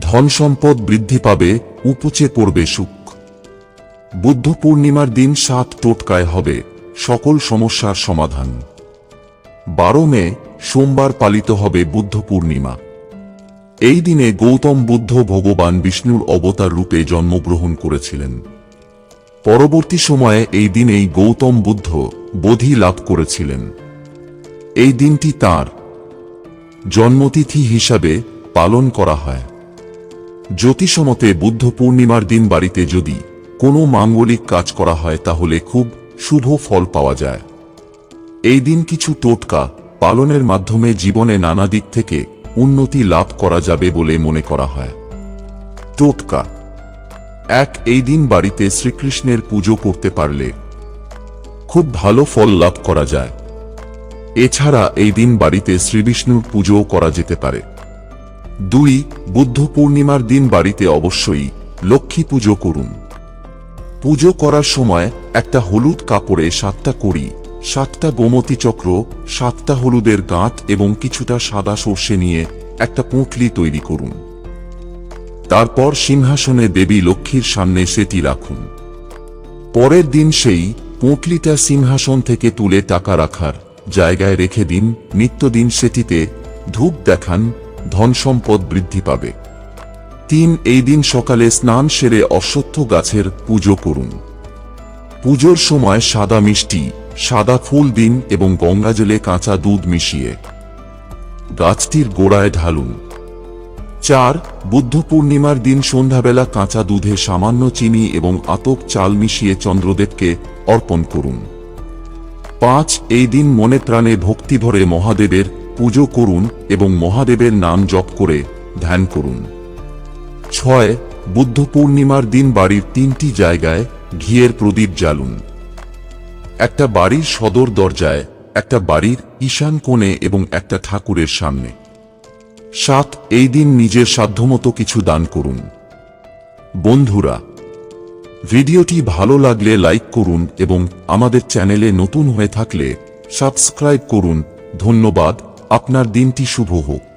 ধন সম্পদ বৃদ্ধি পাবে, উপচে পড়বে সুখ। বুদ্ধ পূর্ণিমার দিন সাত টোটকায় হবে, সকল সমস্যার সমাধান। বারো মে, সোমবার পালিত হবে বুদ্ধ পূর্ণিমা। এই দিনে গৌতম বুদ্ধ ভগবান বিষ্ণুর অবতার রূপে জন্মগ্রহণ করেছিলেন। পরবর্তী সময়ে এই দিনেই গৌতম বুদ্ধ বোধি লাভ করেছিলেন। এই দিনটি তার জন্মতিথি হিসাবে পালন করা হয়। জ্যোতিষমতে বুদ্ধ পূর্ণিমার দিন বাড়িতে যদি কোনো মাঙ্গলিক কাজ করা হয় তাহলে খুব শুভ ফল পাওয়া যায়। এই দিন কিছু টোটকা পালনের মাধ্যমে জীবনে নানা দিক থেকে উন্নতি লাভ করা যাবে বলে মনে করা হয়। টোটকা। এক, এই দিন বাড়িতে শ্রীকৃষ্ণের পুজো করতে পারলে খুব ভালো ফল লাভ করা যায়। এছাড়া এই দিন বাড়িতে শ্রীবিষ্ণুর পুজোও করা যেতে পারে। দুই, বুদ্ধ পূর্ণিমার দিন বাড়িতে অবশ্যই লক্ষ্মী পুজো করুন। পুজো করার সময় একটা হলুদ কাপড়ে সাতটা কড়ি, সাতটা গোমতী চক্র, সাতটা হলুদের গাঁট এবং কিছুটা সাদা সর্ষে নিয়ে একটা পুঁটলি তৈরি করুন। তারপর সিংহাসনে দেবী লক্ষ্মীর সামনে সেটি রাখুন। পরের দিন সেই পুঁটলিটা সিংহাসন থেকে তুলে টাকা রাখার জায়গায় রেখে দিন, নিত্যদিন সেটিতে ধূপ দেখান ধন সম্পদ বৃদ্ধি পাবে। তিন, এই দিন সকালে স্নান সেরে অশ্বত্থ গাছের পুজো করুন। পুজোর সময় সাদা মিষ্টি, সাদা ফুল দিন এবং গঙ্গাজলে কাঁচা দুধ মিশিয়ে গাছটির গোড়ায় ঢালুন। চার, বুদ্ধ পূর্ণিমার দিন সন্ধ্যাবেলা কাঁচা দুধে সামান্য চিনি এবং আতপ চাল মিশিয়ে চন্দ্রদেবকে অর্পণ করুন। পাঁচ, এই দিন মনে প্রাণে ভক্তি ভরে মহাদেবের পুজো করুন এবং মহাদেবের নাম জপ করে ধ্যান করুন। ছয়, বুদ্ধ পূর্ণিমার দিন বাড়ির তিনটি জায়গায় ঘিয়ের প্রদীপ জ্বালুন। একটা বাড়ির সদর দরজায়, একটা বাড়ির ঈশান কোণে এবং একটা ঠাকুরের সামনে। সাত, এই দিন নিজের সাধ্যমতো কিছু দান করুন। বন্ধুরা, ভিডিওটি ভালো লাগলে লাইক করুন এবং আমাদের চ্যানেলে নতুন হয়ে থাকলে সাবস্ক্রাইব করুন। ধন্যবাদ। আপনার দিনটি শুভ হোক।